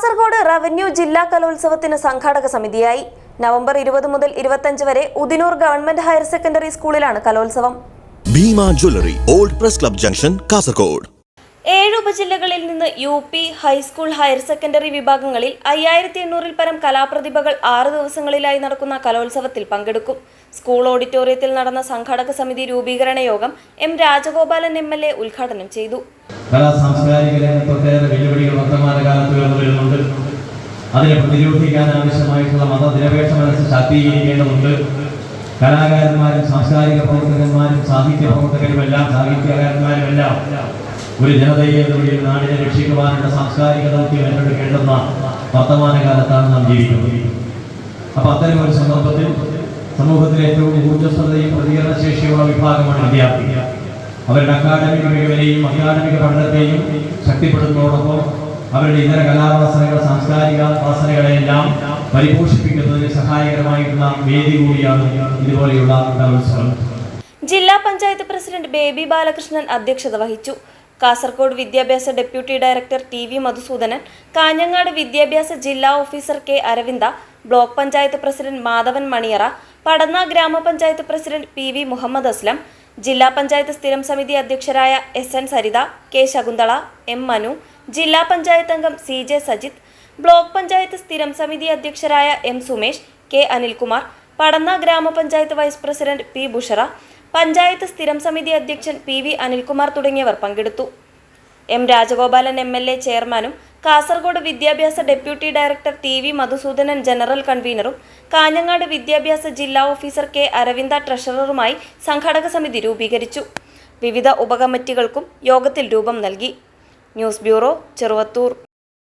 Kasaragod revenue ജില്ലാ കലോത്സവത്തിന് സംഘാടക സമിതിയായി. നവംബർ ഇരുപത് മുതൽ ഇരുപത്തഞ്ച് വരെ ഉദിനൂർ ഗവൺമെന്റ് ഹയർ സെക്കൻഡറി സ്കൂളിലാണ് കലോത്സവം. Bhima jewellery old press club junction Kasaragod. ഏഴ് ഉപജില്ലകളിൽ നിന്ന് U P high school higher secondary വിഭാഗങ്ങളിൽ അയ്യായിരത്തി എണ്ണൂറിൽ പരം കലാപ്രതിഭകൾ ആറ് ദിവസങ്ങളിലായി നടക്കുന്ന കലോത്സവത്തിൽ പങ്കെടുക്കും. സ്കൂൾ ഓഡിറ്റോറിയത്തിൽ നടന്ന സംഘാടക സമിതി രൂപീകരണ യോഗം M Rajagopalan M L A ഉദ്ഘാടനം ചെയ്തു. കലാ സാംസ്കാരിക രംഗത്ത് ഒട്ടേറെ വെല്ലുവിളികൾ വർത്തമാന കാലത്ത് വരുന്നുണ്ട് അതിനെ പ്രതിരോധിക്കാൻ ആവശ്യമായിട്ടുള്ള മതനിരപേക്ഷ മനസ്സ് ശാക്തീകരിക്കേണ്ടതുണ്ട്. കലാകാരന്മാരും സാംസ്കാരിക പ്രവർത്തകന്മാരും സാഹിത്യ പ്രവർത്തകരും പ്രവർത്തകരുമെല്ലാം സാഹിത്യകാരന്മാരുമെല്ലാം ഒരു ജനതയെ ഒരു നാടിനെ രക്ഷിക്കുവാനുള്ള സാംസ്കാരിക ദൗത്യം ഏറ്റെടുക്കേണ്ടുന്ന വർത്തമാനകാലത്താണ് നാം ജീവിക്കുന്നത്. അപ്പോൾ അത്തരം ഒരു സന്ദർഭത്തിൽ സമൂഹത്തിലെ ഏറ്റവും ഊർജസ്വതയും പ്രതികരണശേഷിയുള്ള വിഭാഗമാണ് വിദ്യാർത്ഥി അവരുടെ അക്കാദമിക മികവിനെയും അക്കാദമിക പഠനത്തെയും ശക്തിപ്പെടുത്തുന്നതോടൊപ്പം അവരുടെ ഇതര കലാവാസനകൾ സാംസ്കാരിക വാസനകളെല്ലാം പരിപോഷിപ്പിക്കുന്നതിന് സഹായകരമായിട്ടുള്ള വേദി കൂടിയാണ് ഇതുപോലെയുള്ള കലോത്സവം. ജില്ലാ പഞ്ചായത്ത് പ്രസിഡന്റ് ബേബി ബാലകൃഷ്ണൻ അധ്യക്ഷത വഹിച്ചു. കാസർഗോഡ് വിദ്യാഭ്യാസ deputy director T V Madhusudanan Kanhangad വിദ്യാഭ്യാസ ജില്ലാ officer K Aravinda block panchayat president Madhavan Maniyara Padanna ഗ്രാമപഞ്ചായത്ത് president P V Muhammad Aslam ജില്ലാ പഞ്ചായത്ത് സ്ഥിരം സമിതി അധ്യക്ഷരായ S N Saritha K Shakuntala M Manu ജില്ലാ പഞ്ചായത്ത് അംഗം C J Sajith block panchayat സ്ഥിരം സമിതി അധ്യക്ഷരായ എം സുമേഷ് കെ അനിൽകുമാർ പടന്ന ഗ്രാമപഞ്ചായത്ത് vice president P Bushra panchayat സ്ഥിരം സമിതി അധ്യക്ഷൻ പി വി അനിൽകുമാർ തുടങ്ങിയവർ പങ്കെടുത്തു. M Rajagopalan M L A ചെയർമാനും കാസർഗോഡ് വിദ്യാഭ്യാസ deputy director T V Madhusudanan general കൺവീനറും Kanhangad വിദ്യാഭ്യാസ ജില്ലാ ഓഫീസർ കെ അരവിന്ദ ട്രഷററുമായി സംഘാടക സമിതി രൂപീകരിച്ചു. വിവിധ ഉപകമ്മിറ്റികൾക്കും യോഗത്തിൽ രൂപം നൽകി. News bureau Cheruvathur.